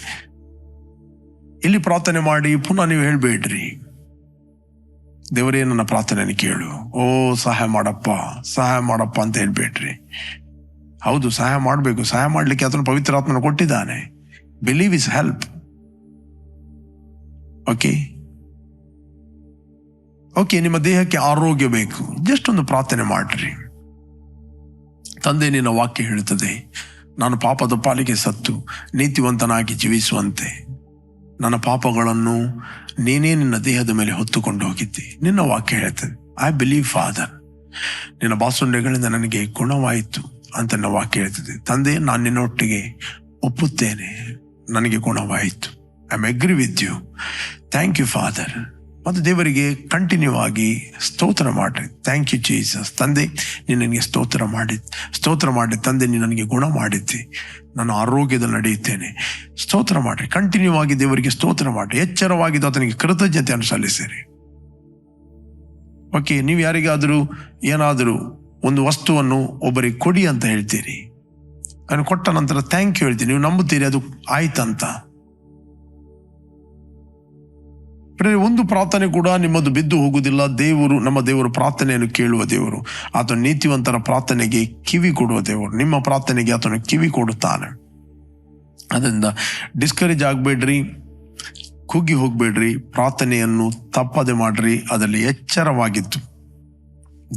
ಇಲ್ಲಿ ಪ್ರಾರ್ಥನೆ ಮಾಡಿ, ಪುನಃ ನೀವು ಹೇಳಬೇಡ್ರಿ. ದೇವರೇ, ನನ್ನ ಪ್ರಾರ್ಥನೆಯನ್ನು ಕೇಳು. ಓ, ಸಹಾಯ ಮಾಡಪ್ಪ ಸಹಾಯ ಮಾಡಪ್ಪ ಅಂತ ಹೇಳ್ಬೇಡ್ರಿ. ಹೌದು, ಸಹಾಯ ಮಾಡಬೇಕು. ಸಹಾಯ ಮಾಡಲಿಕ್ಕೆ ಅದನ್ನು ಪವಿತ್ರಾತ್ಮನ ಕೊಟ್ಟಿದ್ದಾನೆ. Believe is help okay okay ನಿಮ್ಮ ದೇಹಕ್ಕೆ ಆರೋಗ್ಯ ಬೇಕು. ಜಸ್ಟ್ ಒಂದು ಪ್ರಾರ್ಥನೆ ಮಾಡ್ರಿ. ತಂದೆ, ನಿನ್ನ ವಾಕ್ಯ ಹೇಳುತ್ತದೆ. ನಾನು ಪಾಪದ ಪಾಲಿಗೆ ಸತ್ತು, ನೀತಿವಂತನಾಗಿ ಜೀವಿಸುವಂತೆ. ನನ್ನ ಪಾಪಗಳನ್ನು ನೀನೇ ನಿನ್ನ ದೇಹದ ಮೇಲೆ ಹೊತ್ತುಕೊಂಡು ಹೋಗಿದ್ದೆ. ನಿನ್ನ ವಾಕ್ಯ ಹೇಳ್ತದೆ ಐ ಬಿಲೀವ್ ಫಾದರ್ ನಿನ್ನ ಬಾಸುಂಡೆಗಳಿಂದ ನನಗೆ ಗುಣವಾಯಿತು. ಅಂತ ನನ್ನ ವಾಕ್ಯ ತಂದೆ, ನಾನು ನಿನ್ನೊಟ್ಟಿಗೆ ಒಪ್ಪುತ್ತೇನೆ. ನನಗೆ ಗುಣವಾಯಿತು. I am agree with you thank you father ಮತ್ತು ದೇವರಿಗೆ ಕಂಟಿನ್ಯೂ ಆಗಿ ಸ್ತೋತ್ರ ಮಾಡ್ರಿ. ಥ್ಯಾಂಕ್ ಯು ಜೀಸಸ್ ತಂದೆ ನೀನು ನನಗೆ ಸ್ತೋತ್ರ ಮಾಡಿ ಸ್ತೋತ್ರ ಮಾಡಿ. ತಂದೆ ನೀನು ನನಗೆ ಗುಣ ಮಾಡಿದ್ದಿ. ನಾನು ಆರೋಗ್ಯದಲ್ಲಿ ನಡೆಯುತ್ತೇನೆ. ಸ್ತೋತ್ರ ಮಾಡ್ರಿ. ಕಂಟಿನ್ಯೂ ಆಗಿ ದೇವರಿಗೆ ಸ್ತೋತ್ರ ಮಾಡಿ ಎಚ್ಚರವಾಗಿದ್ದು ಆತನಿಗೆ ಕೃತಜ್ಞತೆಯನ್ನು ಸಲ್ಲಿಸಿರಿ ಓಕೆ ನೀವು ಯಾರಿಗಾದರೂ ಏನಾದರೂ ಒಂದು ವಸ್ತುವನ್ನು ಒಬ್ಬರಿಗೆ ಕೊಡಿ ಅಂತ ಹೇಳ್ತೀರಿ. ಅದನ್ನು ಕೊಟ್ಟ ನಂತರ ಥ್ಯಾಂಕ್ ಯು ಹೇಳ್ತೀನಿ ನೀವು ನಂಬುತ್ತೀರಿ, ಅದು ಆಯ್ತಂತ. ಒಂದು ಪ್ರಾರ್ಥನೆ ಕೂಡ ನಿಮ್ಮದು ಬಿದ್ದು ಹೋಗುವುದಿಲ್ಲ. ದೇವರು, ನಮ್ಮ ದೇವರು ಪ್ರಾರ್ಥನೆಯನ್ನು ಕೇಳುವ ದೇವರು. ಆತ ನೀತಿವಂತರ ಪ್ರಾರ್ಥನೆಗೆ ಕಿವಿ ಕೊಡುವ ದೇವರು. ನಿಮ್ಮ ಪ್ರಾರ್ಥನೆಗೆ ಆತನು ಕಿವಿ ಕೊಡುತ್ತಾನೆ. ಅದರಿಂದ ಡಿಸ್ಕರೇಜ್ ಆಗಬೇಡ್ರಿ, ಕುಗ್ಗಿ ಹೋಗಬೇಡ್ರಿ. ಪ್ರಾರ್ಥನೆಯನ್ನು ತಪ್ಪದೆ ಮಾಡ್ರಿ, ಅದರಲ್ಲಿ ಎಚ್ಚರವಾಗಿತ್ತು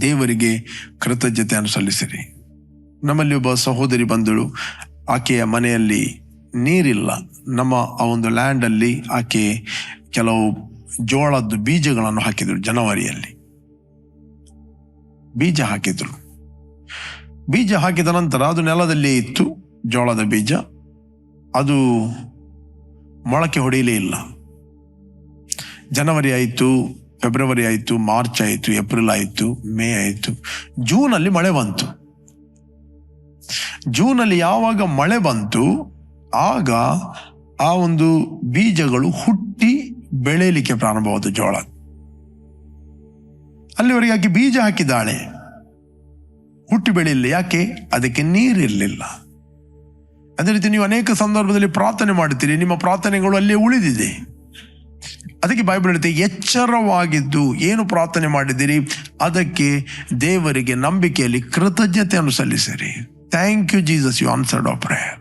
ದೇವರಿಗೆ ಕೃತಜ್ಞತೆಯನ್ನು ಸಲ್ಲಿಸಿರಿ ನಮ್ಮಲ್ಲಿ ಒಬ್ಬ ಸಹೋದರಿ ಬಂದಳು. ಆಕೆಯ ಮನೆಯಲ್ಲಿ ನೀರಿಲ್ಲ. ನಮ್ಮ ಆ ಒಂದು ಲ್ಯಾಂಡಲ್ಲಿ ಆಕೆ ಕೆಲವು ಜೋಳದ ಬೀಜಗಳನ್ನು ಹಾಕಿದರು ಜನವರಿಯಲ್ಲಿ. ಬೀಜ ಹಾಕಿದರು. ಬೀಜ ಹಾಕಿದ ನಂತರ ಅದು ನೆಲದಲ್ಲಿ ಇತ್ತು, ಜೋಳದ ಬೀಜ. ಅದು ಮೊಳಕೆ ಹೊಡೆಯಲೇ ಇಲ್ಲ. ಜನವರಿ ಆಯಿತು. ಫೆಬ್ರವರಿ ಆಯಿತು, ಮಾರ್ಚ್ ಆಯಿತು, ಏಪ್ರಿಲ್ ಆಯಿತು, ಮೇ ಆಯಿತು, ಜೂನಲ್ಲಿ ಮಳೆ ಬಂತು. ಜೂನಲ್ಲಿ ಯಾವಾಗ ಮಳೆ ಬಂತು, ಆಗ ಆ ಒಂದು ಬೀಜಗಳು ಹುಟ್ಟಿ ಬೆಳೆಯಲಿಕ್ಕೆ ಪ್ರಾರಂಭವಾದ ಜೋಳ. ಅಲ್ಲಿವರೆಗೆ ಆಕೆ ಬೀಜ ಹಾಕಿದ್ದಾಳೆ. ಹುಟ್ಟಿ ಬೆಳೆಯಲಿಲ್ಲ. ಯಾಕೆ? ಅದಕ್ಕೆ ನೀರಿರಲಿಲ್ಲ. ಅದೇ ರೀತಿ ನೀವು ಅನೇಕ ಸಂದರ್ಭದಲ್ಲಿ ಪ್ರಾರ್ಥನೆ ಮಾಡುತ್ತೀರಿ. ನಿಮ್ಮ ಪ್ರಾರ್ಥನೆಗಳು ಅಲ್ಲೇ ಉಳಿದಿದೆ. ಅದಕ್ಕೆ ಬೈಬಲ್ ಹೇಳುತ್ತೆ, ಎಚ್ಚರವಾಗಿದ್ದು ಏನು ಪ್ರಾರ್ಥನೆ ಮಾಡಿದ್ದೀರಿ? ಅದಕ್ಕೆ ದೇವರಿಗೆ ನಂಬಿಕೆಯಲ್ಲಿ ಕೃತಜ್ಞತೆಯನ್ನು ಸಲ್ಲಿಸಿರಿ. Thank you Jesus you answered ಆ ಪ್ರೇಯರ್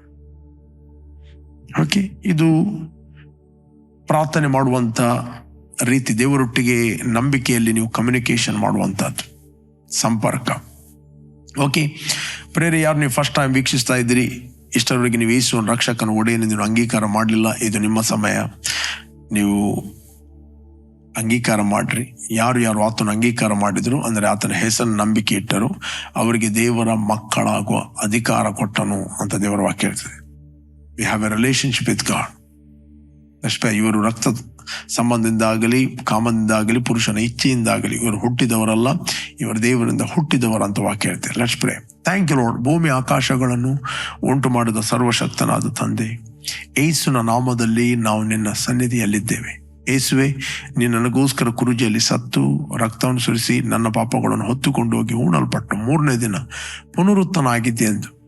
ಓಕೆ ಇದು ಪ್ರಾರ್ಥನೆ ಮಾಡುವಂತ ರೀತಿ, ದೇವರೊಟ್ಟಿಗೆ ನಂಬಿಕೆಯಲ್ಲಿ ನೀವು ಕಮ್ಯುನಿಕೇಶನ್ ಮಾಡುವಂಥದ್ದು ಸಂಪರ್ಕ. ಓಕೆ ಪ್ರೇರೆ, ಯಾರು ನೀವು ಫಸ್ಟ್ ಟೈಮ್ ವೀಕ್ಷಿಸ್ತಾ ಇದ್ದೀರಿ? ಇಷ್ಟರವರೆಗೆ ನೀವು ಯೇಸುವನ್ನು ರಕ್ಷಕನ ಒಡೆಯನ್ನು ನೀವು ಅಂಗೀಕಾರ ಮಾಡಲಿಲ್ಲ, ಇದು ನಿಮ್ಮ ಸಮಯ. ನೀವು ಅಂಗೀಕಾರ ಮಾಡ್ರಿ. ಯಾರು ಯಾರು ಆತನ ಅಂಗೀಕಾರ ಮಾಡಿದ್ರು, ಅಂದರೆ ಆತನ ಹೆಸರು ನಂಬಿಕೆ ಇಟ್ಟರು, ಅವರಿಗೆ ದೇವರ ಮಕ್ಕಳಾಗುವ ಅಧಿಕಾರ ಕೊಟ್ಟನು ಅಂತ ದೇವರ ವಾಕ್ಯ ಹೇಳ್ತದೆ. We have a relationship with God ಅಷ್ಟೇ, ಇವರು ರಕ್ತ ಸಂಬಂಧದಿಂದಾಗಲಿ, ಕಾಮದಿಂದಾಗಲಿ, ಪುರುಷನ ಇಚ್ಛೆಯಿಂದಾಗಲಿ, ಇವರು ಹುಟ್ಟಿದವರಲ್ಲ, ಇವರು ದೇವರಿಂದ ಹುಟ್ಟಿದವರು ಅಂತ ವಾಕ್ಯ ಹೇಳ್ತಾರೆ ಲಕ್ಷ್ಮೇ ಥ್ಯಾಂಕ್ ಯು ಲಾರ್ಡ್ ಭೂಮಿ ಆಕಾಶಗಳನ್ನು ಉಂಟು ಮಾಡಿದ ಸರ್ವಶಕ್ತನಾದ ತಂದೆ ಏಸುನ ನಾಮದಲ್ಲಿ ನಾವು ನಿನ್ನ ಸನ್ನಿಧಿಯಲ್ಲಿದ್ದೇವೆ. ಏಸುವೆ ನೀನು ನನಗೋಸ್ಕರ ಕುರುಜಿಯಲ್ಲಿ ಸತ್ತು ರಕ್ತವನ್ನು ಸುರಿಸಿ ನನ್ನ ಪಾಪಗಳನ್ನು ಹೊತ್ತುಕೊಂಡು ಹೋಗಿ ಹೂಣಲ್ಪಟ್ಟು ಮೂರನೇ ದಿನ ಪುನರುತ್ತನ ಆಗಿದ್ದೆ ಎಂದು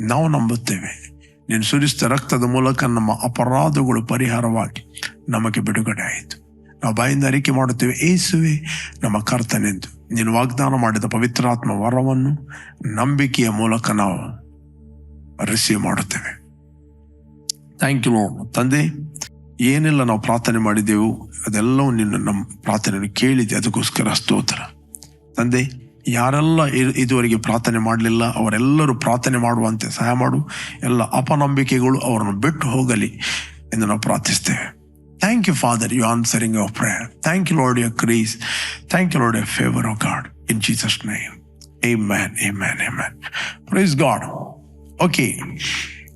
ನಾವು ನಂಬುತ್ತೇವೆ. ನೀನು ಸುರಿಸಿದ ರಕ್ತದ ಮೂಲಕ ನಮ್ಮ ಅಪರಾಧಗಳು ಪರಿಹಾರವಾಗಿ ನಮಗೆ ಬಿಡುಗಡೆ ಆಯಿತು. ನಾವು ಬಾಯಿಂದ ಅರಿಕೆ ಮಾಡುತ್ತೇವೆ ಏಸುವೆ ನಮ್ಮ ಕರ್ತನೆಂದು. ನೀನು ವಾಗ್ದಾನ ಮಾಡಿದ ಪವಿತ್ರಾತ್ಮ ವರವನ್ನು ನಂಬಿಕೆಯ ಮೂಲಕ ನಾವು ರಿಸೀವ್ ಮಾಡುತ್ತೇವೆ. ಥ್ಯಾಂಕ್ ಯು ತಂದೆ ಏನೆಲ್ಲ ನಾವು ಪ್ರಾರ್ಥನೆ ಮಾಡಿದ್ದೆವು ಅದೆಲ್ಲವೂ ನಿನ್ನ ನಮ್ಮ ಪ್ರಾರ್ಥನೆಯನ್ನು ಕೇಳಿದೆ. ಅದಕ್ಕೋಸ್ಕರ ಸ್ತೋತ್ರ. ತಂದೆ, ಯಾರೆಲ್ಲ ಇದುವರೆಗೆ ಪ್ರಾರ್ಥನೆ ಮಾಡಲಿಲ್ಲ, ಅವರೆಲ್ಲರೂ ಪ್ರಾರ್ಥನೆ ಮಾಡುವಂತೆ ಸಹಾಯ ಮಾಡು. ಎಲ್ಲ ಅಪನಂಬಿಕೆಗಳು ಅವರನ್ನು ಬಿಟ್ಟು ಹೋಗಲಿ ಎಂದು ನಾವು ಪ್ರಾರ್ಥಿಸ್ತೇವೆ. Thank you father you answering our prayer thank you Lord your increase thank you Lord your favour of God in Jesus name amen amen praise God okay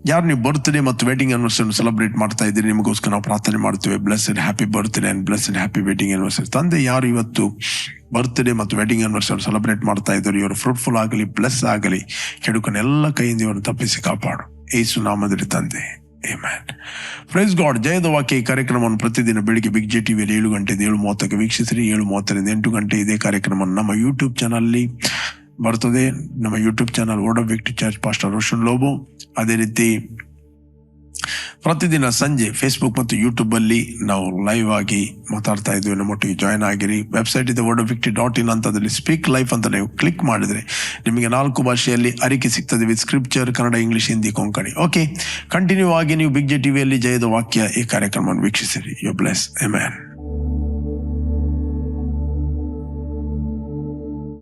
ಯಾರು ನೀವು ಬರ್ತ್ಡೇ ಮತ್ತು ವೆಡ್ಡಿಂಗ್ ಆನಿವರ್ಸರಿ ಸೆಲೆಬ್ರೇಟ್ ಮಾಡ್ತಾ ಇದ್ದೀರಿ, ನಿಮಗೋಸ್ಕರ ನಾವು ಪ್ರಾರ್ಥನೆ ಮಾಡ್ತೇವೆ. Blessed happy birthday and blessed happy wedding anniversary ತಂದೆ ಯಾರು ಇವತ್ತು ಬರ್ತ್ಡೇ ಮತ್ತು ವೆಡ್ಡಿಂಗ್ ಆನಿವರ್ಸರಿ ಸೆಲೆಬ್ರೇಟ್ ಮಾಡ್ತಾ ಇದ್ದಾರೆ, ಇವರು ಫ್ರೂಟ್ಫುಲ್ ಆಗಲಿ ಬ್ಲೆಸ್ ಆಗಲಿ ಕೆಡುಕನೆಲ್ಲ ಕೈಯಿಂದ ಇವರು ತಪ್ಪಿಸಿ ಕಾಪಾಡು. ಏಸು ನಾಮದಲ್ಲಿ ತಂದೆ. Amen. ಪ್ರೈಸ್ ಗಾಡ್ ಜಯದ ವಾಕ್ಯ ಈ ಕಾರ್ಯಕ್ರಮವನ್ನು ಪ್ರತಿದಿನ ಬೆಳಿಗ್ಗೆ ಬಿಗ್ ಜೆ ಟಿವಿಯಲ್ಲಿ ಏಳು ಗಂಟೆಯಿಂದ ಏಳು ಮೂವತ್ತಕ್ಕೆ ವೀಕ್ಷಿಸಿರಿ. ಏಳು ಮೂವತ್ತರಿಂದ ಎಂಟು ಗಂಟೆ ಇದೇ ಕಾರ್ಯಕ್ರಮವನ್ನು ನಮ್ಮ ಯೂಟ್ಯೂಬ್ ಚಾನಲ್ಲಿ ಬರ್ತದೆ. ನಮ್ಮ YouTube channel word of victory church pastor Roshan Lobo ಅದೇ ರೀತಿ ಪ್ರತಿದಿನ ಸಂಜೆ ಫೇಸ್ಬುಕ್ ಮತ್ತು ಯೂಟ್ಯೂಬ್ ಅಲ್ಲಿ ನಾವು ಲೈವ್ ಆಗಿ ಮಾತಾಡ್ತಾ ಇದ್ವಿ ನಮ್ಮೊಟ್ಟಿಗೆ ಜಾಯ್ನ್ ಆಗಿರಿ. ವೆಬ್ಸೈಟ್ ಇದೆ ವರ್ಡ್ ವಿಕ್ಟಿ ಡಾಟ್ ಇನ್ ಅಂತದಲ್ಲಿ ಸ್ಪೀಕ್ ಲೈಫ್ ಅಂತ ನೀವು ಕ್ಲಿಕ್ ಮಾಡಿದ್ರೆ ನಿಮಗೆ ನಾಲ್ಕು ಭಾಷೆಯಲ್ಲಿ ಅರಿಕೆ ಸಿಗ್ತದೆ with scripture Kannada English Hindi Konkani. Okay continue ಆಗಿ ನೀವು ಬಿಗ್ ಜೆ ಟಿವಿಯಲ್ಲಿ ಜಯದ ವಾಕ್ಯ ಈ ಕಾರ್ಯಕ್ರಮವನ್ನು ವೀಕ್ಷಿಸಿರಿ. You bless ಎಮ್ಯಾನ್